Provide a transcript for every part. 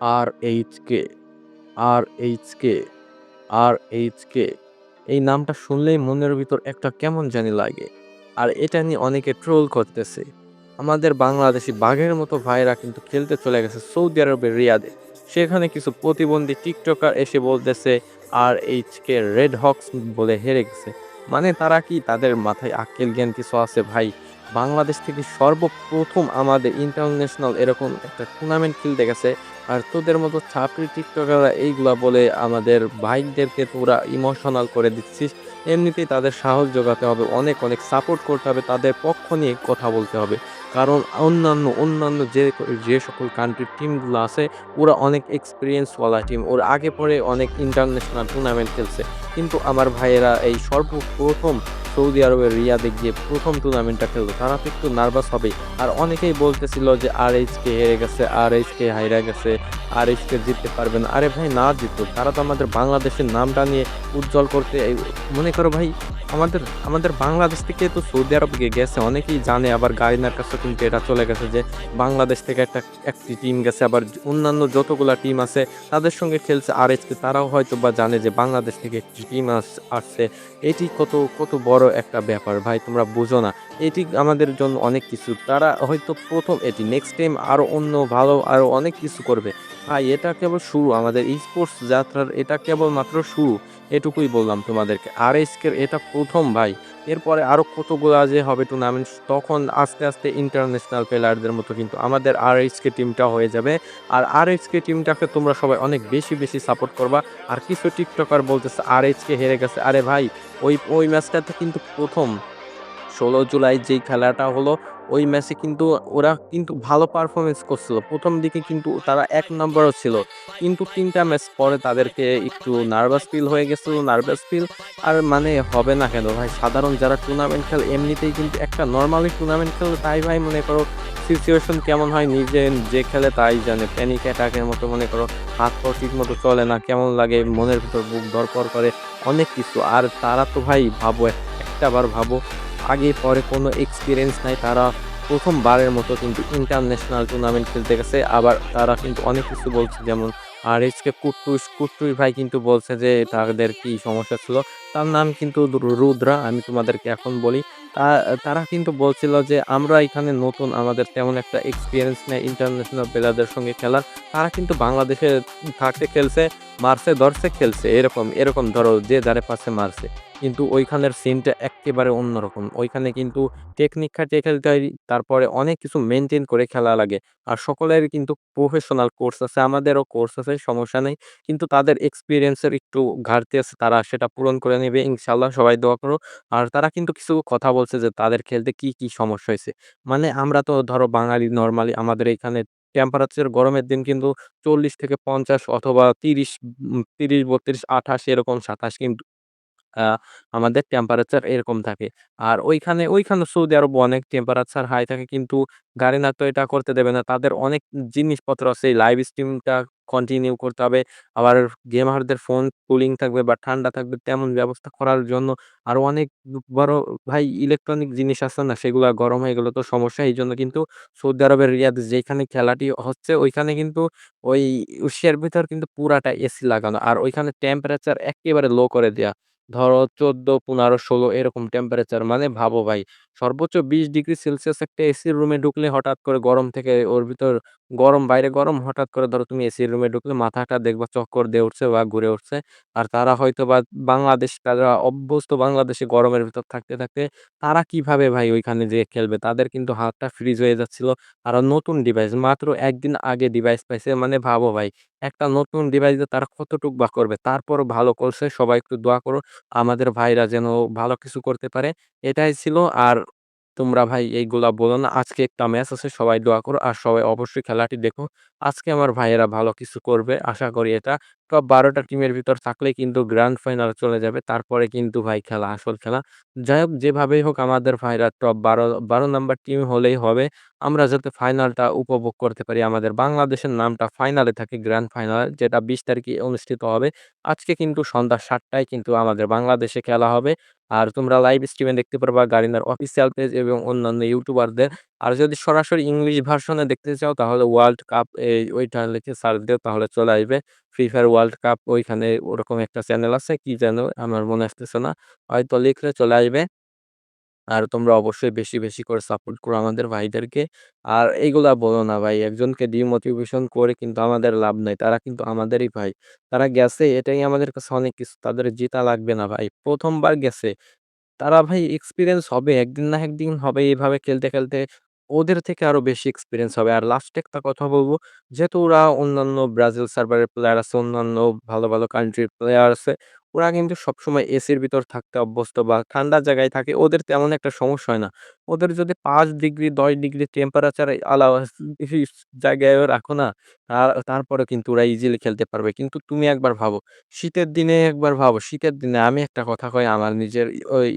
আর.এইচ.কে, আর.এইচ.কে, আর.এইচ.কে এই নামটা শুনলেই মনের ভিতর একটা কেমন জানি লাগে। আর এটা নিয়ে অনেকে ট্রোল করতেছে। আমাদের বাংলাদেশি বাঘের মতো ভাইরা কিন্তু খেলতে চলে গেছে সৌদি আরবের রিয়াদে। সেখানে কিছু প্রতিবন্ধী টিকটকার এসে বলতেছে আর.এইচ.কে রেড হকস বলে হেরে গেছে। মানে তারা কি তাদের মাথায় আক্কেল জ্ঞান কিছু আছে ভাই? বাংলাদেশ থেকে সর্বপ্রথম আমাদের ইন্টারন্যাশনাল এরকম একটা টুর্নামেন্ট খেলতে গেছে। আর তোদের মতো ছাপরি টিকটকাররা এইগুলা বলে আমাদের ভাইদেরকে তোরা ইমোশনাল করে দিচ্ছিস। এমনিতেই তাদের সাহস যোগাতে হবে। অনেক, অনেক সাপোর্ট করতে হবে। তাদের পক্ষ নিয়ে কথা বলতে হবে। কারণ অন্যান্য, অন্যান্য যে, যে সকল কান্ট্রির টিমগুলো আছে ওরা অনেক এক্সপেরিয়েন্স ওয়ালা টিম। ওরা আগে পরে অনেক ইন্টারন্যাশনাল টুর্নামেন্ট খেলছে। কিন্তু আমার ভাইয়েরা এই সর্বপ্রথম সৌদি আরবের রিয়াদে গিয়ে প্রথম টুর্নামেন্টটা খেললো। তারা তো একটু নার্ভাস হবেই। আর অনেকেই বলতেছিল যে আর.এইচ.কে হেরে গেছে, আর.এইচ.কে হাইরা গেছে, আর.এইচ.কে জিততে পারবে না। আরে ভাই না জিতুক। তারা তো আমাদের বাংলাদেশের নামটা নিয়ে উজ্জ্বল করতে মনে করো ভাই আমাদের, আমাদের বাংলাদেশ থেকে তো সৌদি আরব গেছে অনেকেই জানে আবার গারিনার কাছে কিন্তু এটা চলে গেছে যে বাংলাদেশ থেকে একটা একটি টিম গেছে আবার অন্যান্য যতগুলা টিম আছে তাদের সঙ্গে খেলছে আর.এইচ.কে তারাও হয়তো বা জানে যে বাংলাদেশ থেকে একটি টিম আস আসছে। এটি কত, কত বড় একটা ব্যাপার, ভাই, তোমরা বুঝো না। এটি আমাদের জন্য অনেক কিছু। তারা হয়তো প্রথম এটি নেক্সট টাইম আরও অন্য, ভালো আরও অনেক কিছু করবে। ভাই এটা কেবল শুরু আমাদের স্পোর্টস যাত্রার এটা কেবলমাত্র শুরু। এটুকুই বললাম তোমাদেরকে। আর.এইচ.কের এটা প্রথম ভাই। এরপরে আরও কতগুলা যে হবে টুর্নামেন্ট তখন আস্তে, আস্তে ইন্টারন্যাশনাল প্লেয়ারদের মতো কিন্তু আমাদের আর.এইচ.কে টিমটা হয়ে যাবে। আর আর.এইচ.কে টিমটাকে তোমরা সবাই অনেক বেশি, বেশি সাপোর্ট করবা। আর কিছু টিকটকার বলতেছে আর আর.এইচ.কে হেরে গেছে। আরে ভাই ওই, ওই ম্যাচটাতে কিন্তু প্রথম ১৬ জুলাই যেই খেলাটা হলো ওই ম্যাচে কিন্তু ওরা কিন্তু ভালো পারফরমেন্স করছিল। প্রথম দিকে কিন্তু তারা এক নম্বরও ছিল। কিন্তু ৩ টা ম্যাচ পরে তাদেরকে একটু নার্ভাস ফিল হয়ে গেছিল। নার্ভাস ফিল আর মানে হবে না কেন ভাই? সাধারণ যারা টুর্নামেন্ট খেলে, এমনিতেই কিন্তু একটা নর্মালি টুর্নামেন্ট খেললে তাই ভাই মনে করো সিচুয়েশন কেমন হয় নিজে যে খেলে তাই জানে। প্যানিক অ্যাটাকের মতো মনে করো, হাত পা ঠিক মতো চলে না। কেমন লাগে, মনের ভিতর বুক ধড়ফড় করে অনেক কিছু। আর তারা তো ভাই ভাবো একটাবার ভাবো আগে পরে কোনো এক্সপিরিয়েন্স নাই। তারা প্রথমবারের মতো কিন্তু ইন্টারন্যাশনাল টুর্নামেন্ট খেলতে গেছে। আবার তারা কিন্তু অনেক কিছু বলছে যেমন আর.এইচ.কে কুট্টুস, কুট্টুই ভাই কিন্তু বলছে যে তাদের কি সমস্যা ছিল। তার নাম কিন্তু রুদ্রা আমি তোমাদেরকে এখন বলি। তারা কিন্তু বলছিল যে আমরা এখানে নতুন আমাদের তেমন একটা এক্সপিরিয়েন্স নেই ইন্টারন্যাশনাল প্লেয়ারদের সঙ্গে খেলার। তারা কিন্তু বাংলাদেশে থাকতে খেলছে, মারছে ধরছে খেলছে এরকম, এরকম ধরো যে যারে পাশে মারছে। কিন্তু ওইখানের সিনটা এক্কেবারে অন্যরকম। ওইখানে কিন্তু টেকনিক খাটিয়ে খেলতে হয়। তারপরে অনেক কিছু মেনটেন করে খেলা লাগে। আর সকলেরই কিন্তু প্রফেশনাল কোর্স আছে। আমাদেরও কোর্স আছে সমস্যা নেই। কিন্তু তাদের এক্সপিরিয়েন্সের একটু ঘাটতি আছে। তারা সেটা পূরণ করে নেবে ইনশাল্লাহ সবাই দোয়া করো। আর তারা কিন্তু কিছু কথা বলছে যে তাদের খেলতে কি, কি সমস্যা হয়েছে মানে আমরা তো ধরো বাঙালি নর্মালি আমাদের এখানে টেম্পারেচার গরমের দিন কিন্তু ৪০ থেকে ৫০ অথবা তিরিশ তিরিশ বত্রিশ আঠাশ এরকম ২৭ কিন্তু আমাদের টেম্পারেচার এরকম থাকে। আর ওইখানে, ওইখানে সৌদি আরব অনেক টেম্পারেচার হাই থাকে কিন্তু গাড়ি না তো এটা করতে দেবে না। তাদের অনেক জিনিসপত্র আছে লাইভ স্ট্রিমটা কন্টিনিউ করতে হবে। আবার গেমারদের ফোন কুলিং থাকবে বা ঠান্ডা থাকবে তেমন ব্যবস্থা করার জন্য আরও অনেক বড় ভাই ইলেকট্রনিক জিনিস আছে না সেগুলো গরম হয়ে গেলে তো সমস্যা। এই জন্য কিন্তু সৌদি আরবের রিয়াদ যেখানে খেলাটি হচ্ছে ওইখানে কিন্তু ওই এশিয়ার ভিতর কিন্তু পুরাটা এসি লাগানো। আর ওইখানে টেম্পারেচার একেবারে লো করে দেয়া। ধরো ১৪, ১৫, ১৬ এরকম টেম্পারেচার মানে ভাবো ভাই সর্বোচ্চ ২০ ডিগ্রি সেলসিয়াস একটা এসির রুমে ঢুকলে হঠাৎ করে গরম থেকে ওর ভিতর গরম বাইরে গরম হঠাৎ করে ধরো তুমি এসির রুমে ঢুকলে মাথাটা দেখবা চক্কর দিয়ে উঠছে বা ঘুরে উঠছে। আর তারা হয়তো বা বাংলাদেশ তারা অভ্যস্ত বাংলাদেশে গরমের ভিতর থাকতে, থাকতে তারা কীভাবে ভাই ওইখানে যেয়ে খেলবে? তাদের কিন্তু হাতটা ফ্রিজ হয়ে যাচ্ছিল। আর নতুন ডিভাইস মাত্র একদিন আগে ডিভাইস পাইছে মানে ভাবো ভাই একটা নতুন ডিভাইস দিয়ে তারা কতটুক বা করবে? তারপরও ভালো করছে। সবাই একটু দোয়া করো। আমাদের ভাইরা যেন ভালো কিছু করতে পারে। এটাই ছিল। আর তোমরা ভাই এইগুলা বলো না। আজকে একটা ম্যাচ আছে সবাই দোয়া করো। আর সবাই অবশ্যই খেলাটি দেখো। আজকে আমার ভাইয়েরা ভালো কিছু করবে। আশা করি এটা। টপ বারোটা টিমের ভিতর থাকলেই কিন্তু গ্র্যান্ড ফাইনাল চলে যাবে। তারপরে কিন্তু ভাই খেলা আসল খেলা। যাই হোক যেভাবেই হোক আমাদের ভাইরা টপ ১২, ১২ নাম্বার টিম হলেই হবে। আমরা যাতে ফাইনালটা উপভোগ করতে পারি। আমাদের বাংলাদেশের নামটা ফাইনালে থাকে গ্র্যান্ড ফাইনাল যেটা ২০ তারিখে অনুষ্ঠিত হবে। আজকে কিন্তু সন্ধ্যা সাতটায় কিন্তু আমাদের বাংলাদেশে খেলা হবে। আর তোমরা লাইভ স্ট্রিমে দেখতে পারবা গারিনার অফিসিয়াল পেজ এবং অন্যান্য ইউটিউবারদের। আর যদি সরাসরি ইংলিশ ভার্সনে দেখতে চাও, তাহলে ওয়ার্ল্ড কাপ এই ওইটা লিখে সার্চ দিও, তাহলে চলে আসবে। ফ্রি ফায়ার ওয়ার্ল্ড কাপ ওইখানে ওরকম একটা চ্যানেল আছে। কি যেন আমার মনে আসতেছে না। হয়তো লিখলে চলে আসবে। আর তোমরা অবশ্যই বেশি, বেশি করে সাপোর্ট করো আমাদের ভাইদেরকে। আর এইগুলা বলো না ভাই। একজনকে ডিমোটিভেশন করে কিন্তু আমাদের লাভ নাই। তারা কিন্তু আমাদেরই ভাই। তারা গেছে এটাই আমাদের কাছে অনেক কিছু। তাদের জেতা লাগবে না ভাই। প্রথমবার গেছে। তারা ভাই এক্সপিরিয়েন্স হবে। একদিন না একদিন হবে এইভাবে খেলতে, খেলতে ওদের থেকে আরও বেশি এক্সপিরিয়েন্স হবে। আর লাস্টে একটা কথা বলব যেহেতু ওরা অন্যান্য ব্রাজিল সার্ভারের প্লেয়ার আছে, অন্যান্য ভালো, ভালো কান্ট্রির প্লেয়ার আছে। ওরা কিন্তু সবসময় এসির ভিতর থাকতে অভ্যস্ত বা ঠান্ডা জায়গায় থাকে। ওদের তেমন একটা সমস্যা হয় না। ওদের যদি পাঁচ ডিগ্রি ১০ ডিগ্রি টেম্পারেচার আলাও জায়গায় রাখো না, আর তারপরেও কিন্তু ওরা ইজিলি খেলতে পারবে। কিন্তু তুমি একবার ভাবো, শীতের দিনে একবার ভাবো, শীতের দিনে আমি একটা কথা কই আমার নিজের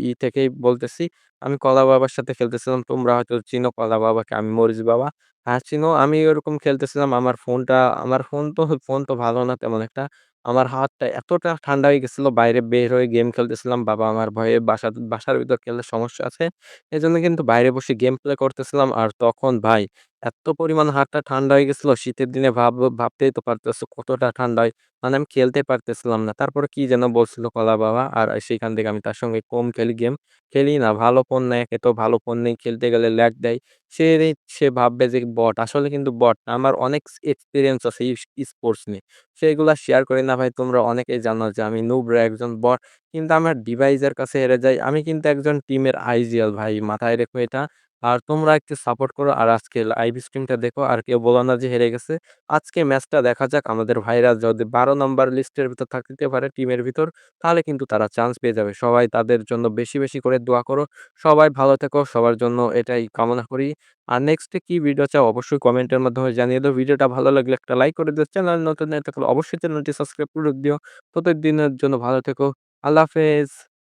ই থেকেই বলতেছি। আমি কলা বাবার সাথে খেলতেছিলাম। তোমরা হয়তো চিনো কলা বাবাকে, আমি মরিচ বাবা। হ্যাঁ, চিনো। আমি ওরকম খেলতেছিলাম। আমার ফোনটা আমার ফোন তো ফোন তো ভালো না তেমন একটা। আমার হাতটা এতটা ঠান্ডা হয়ে গেছিল, বাইরে বের হয়ে গেম খেলতেছিলাম। বাবা আমার ভয়ে বাসা, বাসার ভিতর খেললে সমস্যা আছে। এই জন্য কিন্তু বাইরে বসে গেম প্লে করতেছিলাম। আর তখন ভাই এত পরিমাণ হাতটা ঠান্ডা হয়ে গেছিল শীতের দিনে ভাব ভাবতেই তো পারতেছো কতটা ঠান্ডা হয়। মানে আমি খেলতে পারতেছিলাম না। তারপরে কি যেন বলছিল কলা বাবা। আর সেখান থেকে আমি তার সঙ্গে কম খেলি গেম। খেলি না। ভালো ফোন নেয়, এত ভালো ফোন নেই। খেলতে গেলে ল্যাগ দেয়। সে সে ভাববে যে বট। আসলে কিন্তু বট। আমার অনেক এক্সপিরিয়েন্স আছে স্পোর্টস নিয়ে। সেগুলা শেয়ার করি না ভাই। তোমরা অনেকেই জানো যে আমি নুবরা একজন বট। কিন্তু আমার ডিভাইসের কাছে হেরে যাই। আমি কিন্তু একজন টিমের আইজিএল ভাই। মাথায় রেখো এটা। আর তোমরা একটু সাপোর্ট করো। আর আজকে লাইভ স্ট্রিমটা দেখো। আর কেউ বলো না যে হেরে গেছে। আজকে ম্যাচটা দেখা যাক। আমাদের ভাইরা যদি বারো নম্বর লিস্টের ভিতর থাকতে পারে টিমের ভিতর, তাহলে কিন্তু তারা চান্স পেয়ে যাবে। সবাই তাদের জন্য বেশি, বেশি করে দোয়া করো। সবাই ভালো থেকো। সবার জন্য এটাই কামনা করি। আর নেক্সটে কি ভিডিও চাও অবশ্যই কমেন্টের মাধ্যমে জানিয়ে দাও। ভিডিওটা ভালো লাগলে একটা লাইক করে দিও। চ্যানেল নতুন থাকলে অবশ্যই চ্যানেলটি সাবস্ক্রাইব করে দিও। প্রত্যেকদিনের জন্য ভালো থেকো। আল্লাহ হাফেজ।